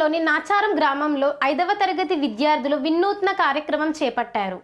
మండలంలోని నాచారం గ్రామంలో ఐదవ తరగతి విద్యార్థులు వినూత్న కార్యక్రమం చేపట్టారు.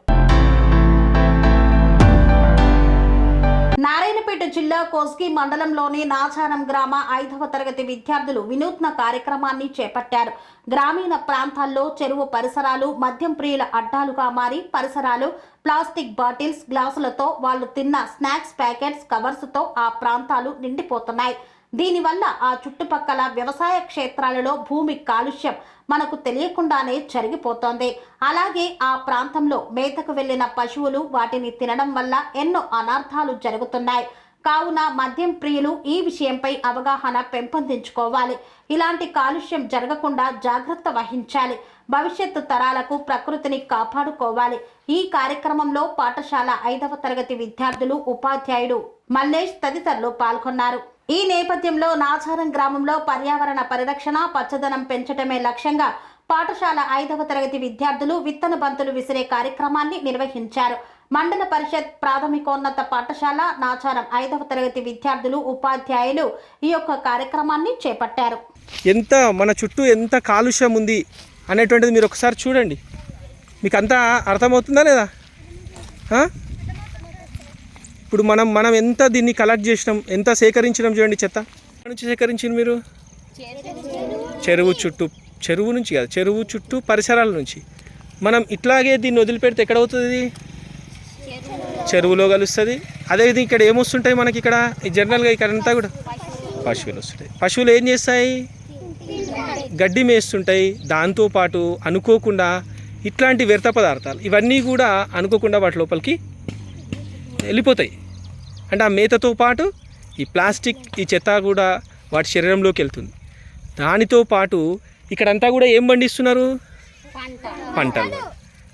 నారాయణపేట జిల్లా కోస్గి మండలంలోని నాచారం గ్రామ ఐదవ తరగతి విద్యార్థులు వినూత్న కార్యక్రమాన్ని చేపట్టారు. గ్రామీణ ప్రాంతాల్లో చెరువు పరిసరాలు మద్యం ప్రియుల అడ్డాలుగా మారి పరిసరాలు ప్లాస్టిక్ బాటిల్స్ గ్లాసులతో వాళ్ళు తిన్న స్నాక్స్ ప్యాకెట్స్ కవర్స్తో ఆ ప్రాంతాలు నిండిపోతున్నాయి. దీనివల్ల ఆ చుట్టుపక్కల వ్యవసాయ క్షేత్రాలలో భూమి కాలుష్యం మనకు తెలియకుండానే జరిగిపోతోంది. అలాగే ఆ ప్రాంతంలో మేతకు వెళ్ళిన పశువులు వాటిని తినడం వల్ల ఎన్నో అనర్థాలు జరుగుతున్నాయి. కావున మద్యం ప్రియులు ఈ విషయంపై అవగాహన పెంపొందించుకోవాలి. ఇలాంటి కాలుష్యం జరగకుండా జాగ్రత్త వహించాలి. భవిష్యత్తు తరాలకు ప్రకృతిని కాపాడుకోవాలి. ఈ కార్యక్రమంలో పాఠశాల ఐదవ తరగతి విద్యార్థులు ఉపాధ్యాయుడు మల్లేష్ తదితరులు పాల్గొన్నారు. ఈ నేపథ్యంలో నాచారం గ్రామంలో పర్యావరణ పరిరక్షణ పచ్చదనం పెంచడమే లక్ష్యంగా పాఠశాల ఐదవ తరగతి విద్యార్థులు విత్తన బంతులు విసిరే కార్యక్రమాన్ని నిర్వహించారు. మండల పరిషత్ ప్రాథమికోన్నత పాఠశాల నాచారం ఐదవ తరగతి విద్యార్థులు ఉపాధ్యాయులు ఈ యొక్క కార్యక్రమాన్ని చేపట్టారు. ఎంత మన చుట్టూ ఎంత కాలుష్యం ఉంది అనేటువంటిది మీరు ఒకసారి చూడండి. మీకు అంతా అర్థమవుతుందా లేదా? ఇప్పుడు మనం మనం ఎంత దీన్ని కలెక్ట్ చేసినాం ఎంత సేకరించినాం చూడండి చెత్త. నుంచి సేకరించింది మీరు? చెరువు చుట్టూ చెరువు నుంచి కాదు చెరువు చుట్టూ పరిసరాల నుంచి. మనం ఇట్లాగే దీన్ని వదిలిపెడితే ఎక్కడ అవుతుంది చెరువులో కలుస్తుంది. అదేవిధంగా ఇక్కడ ఏమొస్తుంటాయి మనకి ఇక్కడ? జనరల్గా ఇక్కడ అంతా కూడా. పశువులు వస్తుంటాయి. పశువులు ఏం చేస్తాయి? గడ్డి మేస్తుంటాయి. దాంతోపాటు అనుకోకుండా ఇట్లాంటి వ్యర్థ పదార్థాలు ఇవన్నీ కూడా అనుకోకుండా వాటి లోపలికి వెళ్ళిపోతాయి. అంటే ఆ మేతతో పాటు ఈ ప్లాస్టిక్ ఈ చెత్త కూడా వాటి శరీరంలోకి వెళ్తుంది. దానితో పాటు ఇక్కడంతా కూడా ఏం పండిస్తున్నారు? పంటలు.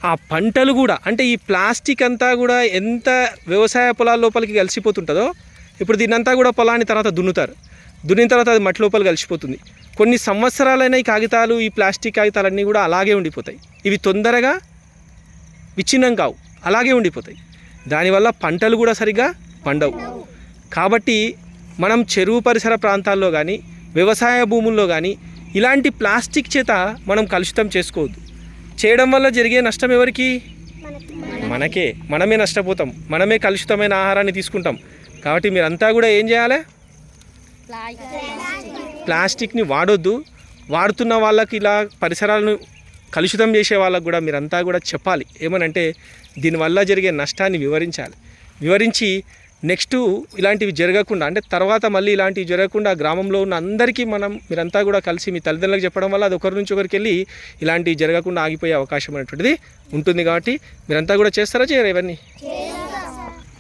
ఆ పంటలు కూడా అంటే ఈ ప్లాస్టిక్ అంతా కూడా ఎంత వ్యవసాయ పొలాల లోపలికి కలిసిపోతుంటుందో ఇప్పుడు దీన్నంతా కూడా పొలాన్ని తర్వాత దున్నుతారు. దున్నిన తర్వాత అది మట్టి లోపల కలిసిపోతుంది. కొన్ని సంవత్సరాలైన ఈ కాగితాలు ఈ ప్లాస్టిక్ కాగితాలన్నీ కూడా అలాగే ఉండిపోతాయి. ఇవి తొందరగా విచ్ఛిన్నం కావు అలాగే ఉండిపోతాయి. దానివల్ల పంటలు కూడా సరిగ్గా పండవు. కాబట్టి మనం చెరువు పరిసర ప్రాంతాల్లో కానీ వ్యవసాయ భూముల్లో కానీ ఇలాంటి ప్లాస్టిక్ చేత మనం కలుషితం చేసుకోవద్దు. చేయడం వల్ల జరిగే నష్టం ఎవరికి? మనకే. మనమే నష్టపోతాం. మనమే కలుషితమైన ఆహారాన్ని తీసుకుంటాం. కాబట్టి మీరంతా కూడా ఏం చేయాలి? ప్లాస్టిక్ని వాడొద్దు. వాడుతున్న వాళ్ళకి ఇలా పరిసరాలను కలుషితం చేసే వాళ్ళకు కూడా మీరంతా కూడా చెప్పాలి. ఏమనంటే దీనివల్ల జరిగే నష్టాన్ని వివరించాలి. వివరించి నెక్స్ట్ ఇలాంటివి జరగకుండా అంటే తర్వాత మళ్ళీ ఇలాంటివి జరగకుండా గ్రామంలో ఉన్న అందరికీ మనం మీరంతా కూడా కలిసి మీ తల్లిదండ్రులకు చెప్పడం వల్ల అది ఒకరి నుంచి ఒకరికి వెళ్ళి ఇలాంటివి జరగకుండా ఆగిపోయే అవకాశం అనేటువంటిది ఉంటుంది కాబట్టి మీరంతా కూడా చేస్తారా చేయరు ఇవన్నీ?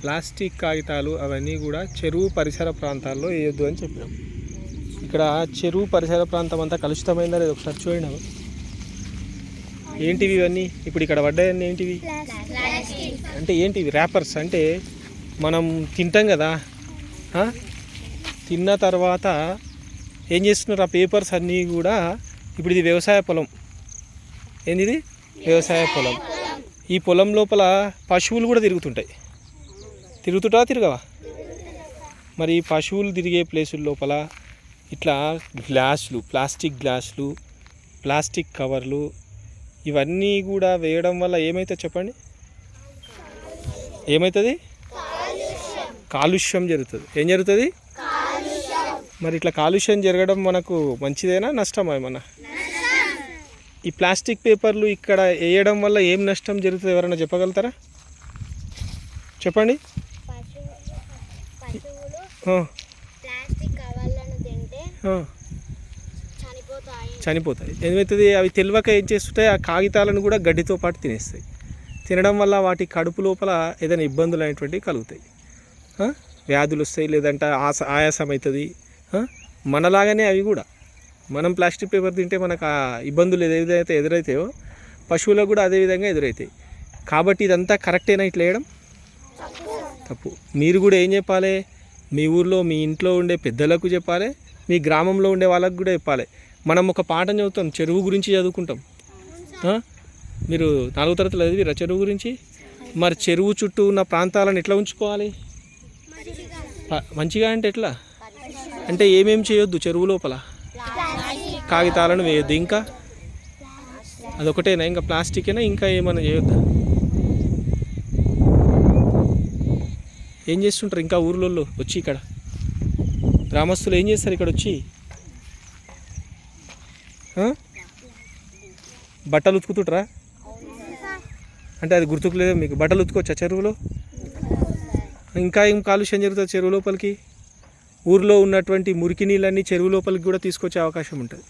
ప్లాస్టిక్ కాగితాలు అవన్నీ కూడా చెరువు పరిసర ప్రాంతాల్లో వేయొద్దు అని చెప్పినాం. ఇక్కడ చెరువు పరిసర ప్రాంతం అంతా కలుషితమైందా లేదు ఒకసారి చూడండి ఏంటివి ఇవన్నీ? ఇప్పుడు ఇక్కడ పడ్డాయన్నీ ఏంటివి? అంటే ఏంటివి? ర్యాపర్స్ అంటే మనం తింటాం కదా. తిన్న తర్వాత ఏం చేస్తున్నారు? ఆ పేపర్స్ అన్నీ కూడా ఇప్పుడు ఇది వ్యవసాయ పొలం. ఏంది ఇది వ్యవసాయ పొలం. ఈ పొలం లోపల పశువులు కూడా తిరుగుతుంటాయి. తిరుగుతుంటా తిరగవా? మరి పశువులు తిరిగే ప్లేసుల లోపల ఇట్లా గ్లాసులు ప్లాస్టిక్ గ్లాసులు ప్లాస్టిక్ కవర్లు ఇవన్నీ కూడా వేయడం వల్ల ఏమవుతుంది చెప్పండి? ఏమవుతుంది కాలుష్యం జరుగుతుంది. ఏం జరుగుతుంది? మరి ఇట్లా కాలుష్యం జరగడం మనకు మంచిదేనా నష్టమా ఏమన్నా? ఈ ప్లాస్టిక్ పేపర్లు ఇక్కడ వేయడం వల్ల ఏం నష్టం జరుగుతుంది ఎవరైనా చెప్పగలుగుతారా? చెప్పండి. ప్లాస్టిక్ చనిపోతాయి. ఏమవుతుంది అవి తెలియక ఏం చేస్తుంటే ఆ కాగితాలను కూడా గడ్డితో పాటు తినేస్తాయి. తినడం వల్ల వాటి కడుపు లోపల ఏదైనా ఇబ్బందులు అనేటువంటివి కలుగుతాయి. వ్యాధులు వస్తాయి లేదంటే ఆస ఆయాసం అవుతుంది మనలాగానే అవి కూడా. మనం ప్లాస్టిక్ పేపర్ తింటే మనకు ఆ ఇబ్బందులు ఏదైతే ఎదురవుతాయో పశువులకు కూడా అదే విధంగా ఎదురవుతాయి కాబట్టి ఇదంతా కరెక్టేనా ఇట్లా వేయడం తప్పు. మీరు కూడా ఏం చెప్పాలి? మీ ఊర్లో మీ ఇంట్లో ఉండే పెద్దలకు చెప్పాలి? మీ గ్రామంలో ఉండే వాళ్ళకు కూడా చెప్పాలి? మనం ఒక పాఠం చదువుతాం చెరువు గురించి చదువుకుంటాం? మీరు నాలుగో తరగతిలో చదివిరా చెరువు గురించి? మరి చెరువు చుట్టూ ఉన్న ప్రాంతాలను ఎట్లా ఉంచుకోవాలి? మంచిగా. అంటే ఎట్లా? అంటే ఏమేం చేయొద్దు చెరువు లోపల? కాగితాలను వేయొద్దు ఇంకా? అదొకటేనా? ఇంకా ప్లాస్టికేనా? ఇంకా ఏమైనా చేయొద్దా? ఏం చేస్తుంటారు ఇంకా ఊర్లలో వచ్చి ఇక్కడ. గ్రామస్తులు ఏం చేస్తారు ఇక్కడ వచ్చి? బట్టలు ఉతుకుతుంటారా? అంటే అది గుర్తుకులేదు మీకు. బట్టలు ఉతుకోవచ్చా చెరువులో? ఇంకా ఏం కాలుష్యం జరుగుతుంది చెరువు లోపలికి? ఊర్లో ఉన్నటువంటి మురికి నీళ్ళన్నీ చెరువు లోపలికి కూడా తీసుకొచ్చే అవకాశం ఉంటుంది.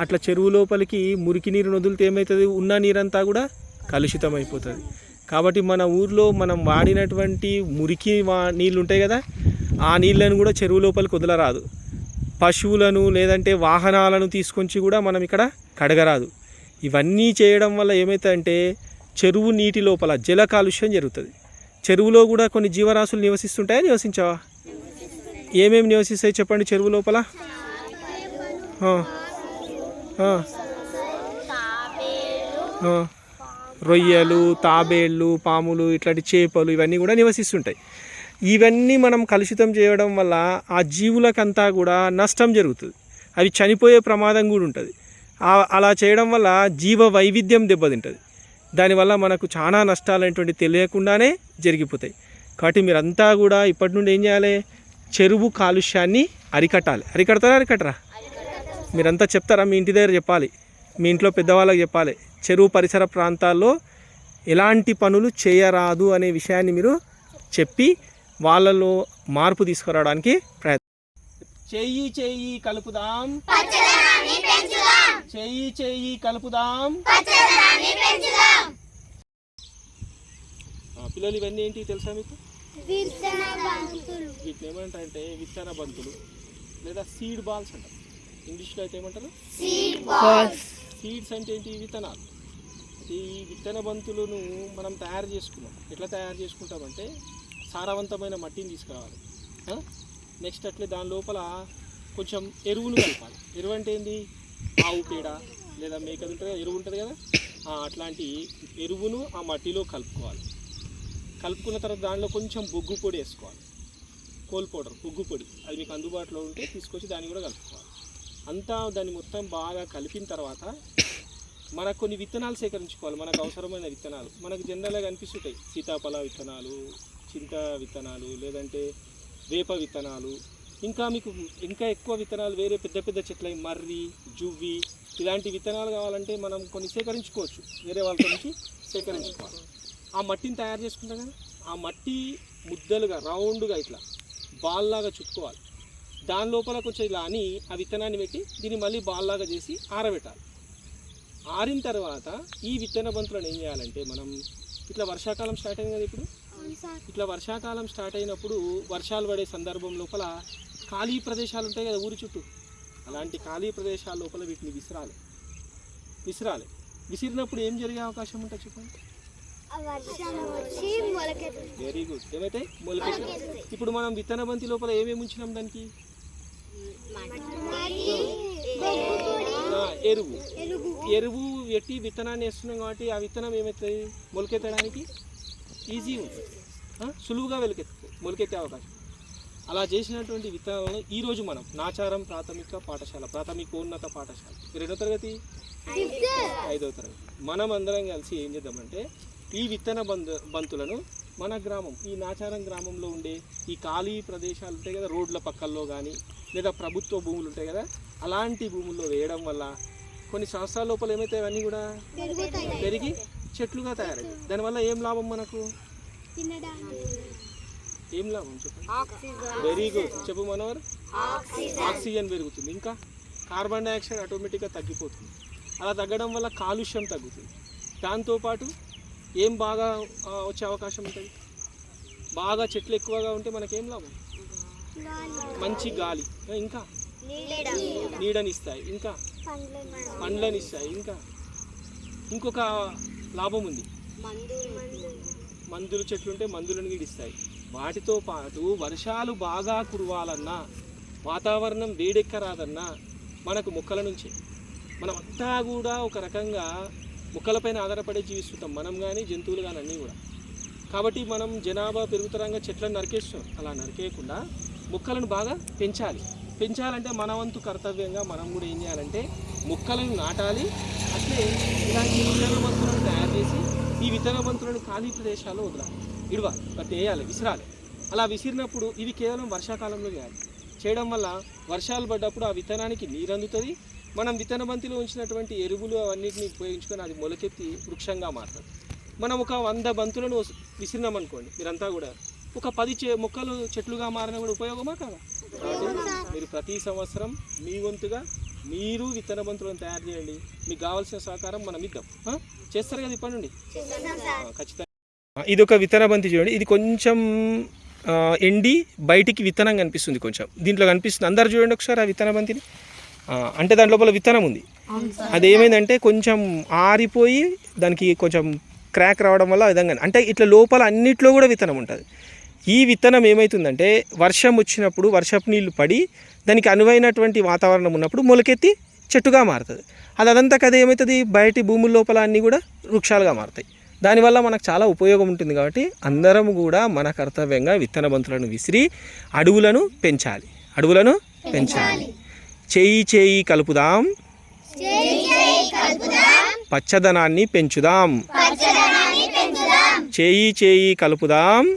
అట్లా చెరువు లోపలికి మురికి నీరు వదిలితే ఏమవుతుంది ఉన్న నీరంతా కూడా కలుషితం అయిపోతుంది కాబట్టి మన ఊర్లో మనం వాడినటువంటి మురికి వా నీళ్ళు ఉంటాయి కదా ఆ నీళ్ళను కూడా చెరువు లోపలికి వదలరాదు. పశువులను లేదంటే వాహనాలను తీసుకొచ్చి కూడా మనం ఇక్కడ కడగరాదు. ఇవన్నీ చేయడం వల్ల ఏమవుతుందంటే చెరువు నీటి లోపల జల కాలుష్యం జరుగుతుంది. చెరువులో కూడా కొన్ని జీవరాశులు నివసిస్తుంటాయా? నివసించావా? ఏమేమి నివసిస్తాయి చెప్పండి చెరువు లోపల? రొయ్యలు తాబేళ్ళు పాములు ఇట్లాంటి చేపలు ఇవన్నీ కూడా నివసిస్తుంటాయి. ఇవన్నీ మనం కలుషితం చేయడం వల్ల ఆ జీవులకంతా కూడా నష్టం జరుగుతుంది. అవి చనిపోయే ప్రమాదం కూడా ఉంటుంది. అలా చేయడం వల్ల జీవ వైవిధ్యం దెబ్బతింటుంది. దానివల్ల మనకు చాలా నష్టాలు అనేటువంటి తెలియకుండానే జరిగిపోతాయి. కాబట్టి మీరంతా కూడా ఇప్పటి నుండి ఏం చేయాలి? చెరువు కాలుష్యాన్ని అరికట్టాలి. అరికడతారా అరికట్టరా? మీరంతా చెప్తారా? మీ ఇంటి దగ్గర చెప్పాలి. మీ ఇంట్లో పెద్దవాళ్ళకి చెప్పాలి. చెరువు పరిసర ప్రాంతాల్లో ఎలాంటి పనులు చేయరాదు అనే విషయాన్ని మీరు చెప్పి వాళ్ళలో మార్పు తీసుకురావడానికి ప్రయత్నం. చెయ్యి చెయ్యి కలుపుదాం. చెయ్యి చెయ్యి కలుపుదాం. పిల్లలు ఇవన్నీ ఏంటి తెలుసా మీకు? వీటిని ఏమంటారంటే విత్తన బంతులు లేదా సీడ్ బాల్స్ అంటారు. ఇంగ్లీష్లో అయితే ఏమంటారు? సీడ్స్ అంటే ఏంటి? విత్తనాలు. ఈ విత్తన బంతులను మనం తయారు చేసుకున్నాం. ఎట్లా తయారు చేసుకుంటామంటే సారవంతమైన మట్టిని తీసుకురావాలి. నెక్స్ట్ అట్లే దాని లోపల కొంచెం ఎరువులు కలపాలి. ఎరువు అంటే ఏంది? ఆవు పేడ లేదా మేకది ఉంటుంది కదా ఎరువు ఉంటుంది కదా? అట్లాంటి ఎరువును ఆ మట్టిలో కలుపుకోవాలి. కలుపుకున్న తర్వాత దానిలో కొంచెం బొగ్గు పొడి వేసుకోవాలి. కోల్ పౌడర్ బొగ్గు పొడి. అది మీకు అందుబాటులో ఉంటే తీసుకొచ్చి దాన్ని కూడా కలుపుకోవాలి. అంతా దాన్ని మొత్తం బాగా కలిపిన తర్వాత మనకు కొన్ని విత్తనాలు సేకరించుకోవాలి. మనకు అవసరమైన విత్తనాలు. మనకు జనరల్గా కనిపిస్తుంటాయి. సీతాఫల విత్తనాలు చింత విత్తనాలు లేదంటే వేప విత్తనాలు ఇంకా మీకు ఇంకా ఎక్కువ విత్తనాలు వేరే పెద్ద పెద్ద చెట్ల మర్రి జువ్వి ఇలాంటి విత్తనాలు కావాలంటే మనం కొన్ని సేకరించుకోవచ్చు. వేరే వాళ్ళ నుంచి సేకరించుకోవాలి. ఆ మట్టిని తయారు చేసుకుంటాం కదా ఆ మట్టి ముద్దలుగా రౌండ్గా ఇట్లా బాల్లాగా చుట్టుకోవాలి. దాని లోపల కొంచెం ఇలా అని ఆ విత్తనాన్ని పెట్టి దీన్ని మళ్ళీ బాల్లాగా చేసి ఆరబెట్టాలి. ఆరిన తర్వాత ఈ విత్తన బంతులను ఏం చేయాలంటే మనం ఇట్లా వర్షాకాలం స్టార్ట్ అయింది కదా ఇప్పుడు ఇట్లా వర్షాకాలం స్టార్ట్ అయినప్పుడు వర్షాలు పడే సందర్భం లోపల ఖాళీ ప్రదేశాలు ఉంటాయి కదా ఊరి చుట్టూ. అలాంటి ఖాళీ ప్రదేశాల లోపల వీటిని విసిరాలి. విసిరాలి. విసిరినప్పుడు ఏం జరిగే అవకాశం ఉంటుంది చెప్పండి? వెరీ గుడ్ ఏమైతే? మొలకెత్తి. ఇప్పుడు మనం విత్తన బంతి లోపల ఏమేమి ఉంచినాం దానికి? ఎరువు. ఎరువు పెట్టి విత్తనాన్ని వేస్తున్నాం కాబట్టి ఆ విత్తనం ఏమవుతుంది? మొలకెత్తడానికి? ఈజీ ఉంటుంది. సులువుగా వెలికెత్తు మొలకెత్తే అవకాశం. అలా చేసినటువంటి విత్తనాలను ఈరోజు మనం నాచారం ప్రాథమిక పాఠశాల ప్రాథమికోన్నత పాఠశాల రెండో తరగతి? ఐదవ తరగతి. మనం అందరం కలిసి ఏం చేద్దామంటే ఈ విత్తన బంధ బంతులను మన గ్రామం ఈ నాచారం గ్రామంలో ఉండే ఈ ఖాళీ ప్రదేశాలు ఉంటాయి కదా రోడ్ల పక్కల్లో కానీ లేదా ప్రభుత్వ భూములు ఉంటాయి కదా అలాంటి భూముల్లో వేయడం వల్ల కొన్ని సంవత్సరాల లోపల ఏమవుతాయి అవన్నీ కూడా? పెరిగి చెట్లుగా తయారవుతాయి దానివల్ల ఏం లాభం మనకు? ఏం లాభం చెప్పండి? వెరీ గుడ్ చెప్పు మనోహర్. ఆక్సిజన్. పెరుగుతుంది. ఇంకా కార్బన్ డైఆక్సైడ్ ఆటోమేటిక్గా తగ్గిపోతుంది. అలా తగ్గడం వల్ల కాలుష్యం తగ్గుతుంది. దాంతోపాటు ఏం బాగా వచ్చే అవకాశం ఉంటుంది? బాగా చెట్లు ఎక్కువగా ఉంటే మనకేం లాభం? మంచి గాలి. ఇంకా? నీడనిస్తాయి. ఇంకా? పండ్లనిస్తాయి. ఇంకా? ఇంకొక లాభం ఉంది. మందులు. చెట్లు ఉంటే మందులను కూడా ఇస్తాయి. వాటితో పాటు వర్షాలు బాగా కురవాలన్నా వాతావరణం వేడెక్కరాదన్నా మనకు మొక్కల నుంచే. మనం అంతా కూడా ఒక రకంగా మొక్కలపైన ఆధారపడి జీవిస్తుంటాం. మనం కానీ జంతువులు కానీ అన్నీ కూడా. కాబట్టి మనం జనాభా పెరుగుతరంగా చెట్లను నరికేస్తున్నాం. అలా నరికేయకుండా మొక్కలను బాగా పెంచాలి. పెంచాలంటే మన వంతు కర్తవ్యంగా మనం కూడా ఏం చేయాలంటే మొక్కలను నాటాలి. అట్లే ఇలాంటి విత్తన బంతులను తయారు చేసి ఈ విత్తన బంతులను ఖాళీ ప్రదేశాల్లో వదలాలి. ఇడవాలి వాటి వేయాలి విసిరాలి. అలా విసిరినప్పుడు ఇది కేవలం వర్షాకాలంలో చేయాలి. చేయడం వల్ల వర్షాలు పడ్డప్పుడు ఆ విత్తనానికి నీరు అందుతుంది. మనం విత్తన బంతిలో ఉంచినటువంటి ఎరువులు అవన్నిటిని ఉపయోగించుకొని అది మొలకెత్తి వృక్షంగా మారుతుంది. మనం ఒక వంద బంతులను విసిరినామనుకోండి మీరంతా కూడా ఒక పది చె మొక్కలు చెట్లుగా మారిన కూడా ఉపయోగమా కదా? మీరు ప్రతి సంవత్సరం మీ వంతుగా మీరు విత్తన బంతులను తయారు చేయండి. మీకు కావాల్సిన సహకారం మనం ఇద్దాం? చేస్తారు కదా ఇప్పటి ఖచ్చితంగా. ఇది ఒక విత్తన బంతి చూడండి. ఇది కొంచెం ఎండి బయటికి విత్తనం కనిపిస్తుంది కొంచెం. దీంట్లో కనిపిస్తుంది. అందరు చూడండి ఒకసారి ఆ విత్తన బంతిని అంటే దాని లోపల విత్తనం ఉంది. అది ఏమైందంటే కొంచెం ఆరిపోయి దానికి కొంచెం క్రాక్ రావడం వల్ల విధంగా అంటే ఇట్లా లోపల అన్నిట్లో కూడా విత్తనం ఉంటుంది. ఈ విత్తనం ఏమవుతుందంటే వర్షం వచ్చినప్పుడు వర్షపు నీళ్ళు పడి దానికి అనువైనటువంటి వాతావరణం ఉన్నప్పుడు మొలకెత్తి చెట్టుగా మారుతుంది. అది అదంతా కదా ఏమవుతుంది బయటి భూముల లోపల అన్నీ కూడా వృక్షాలుగా మారుతాయి. దానివల్ల మనకు చాలా ఉపయోగం ఉంటుంది కాబట్టి అందరం కూడా మన కర్తవ్యంగా విత్తన బంతులను విసిరి అడవులను పెంచాలి. అడవులను పెంచాలి. చేయి చేయి కలుపుదాం. పచ్చదనాన్ని పెంచుదాం. చేయి చేయి కలుపుదాం.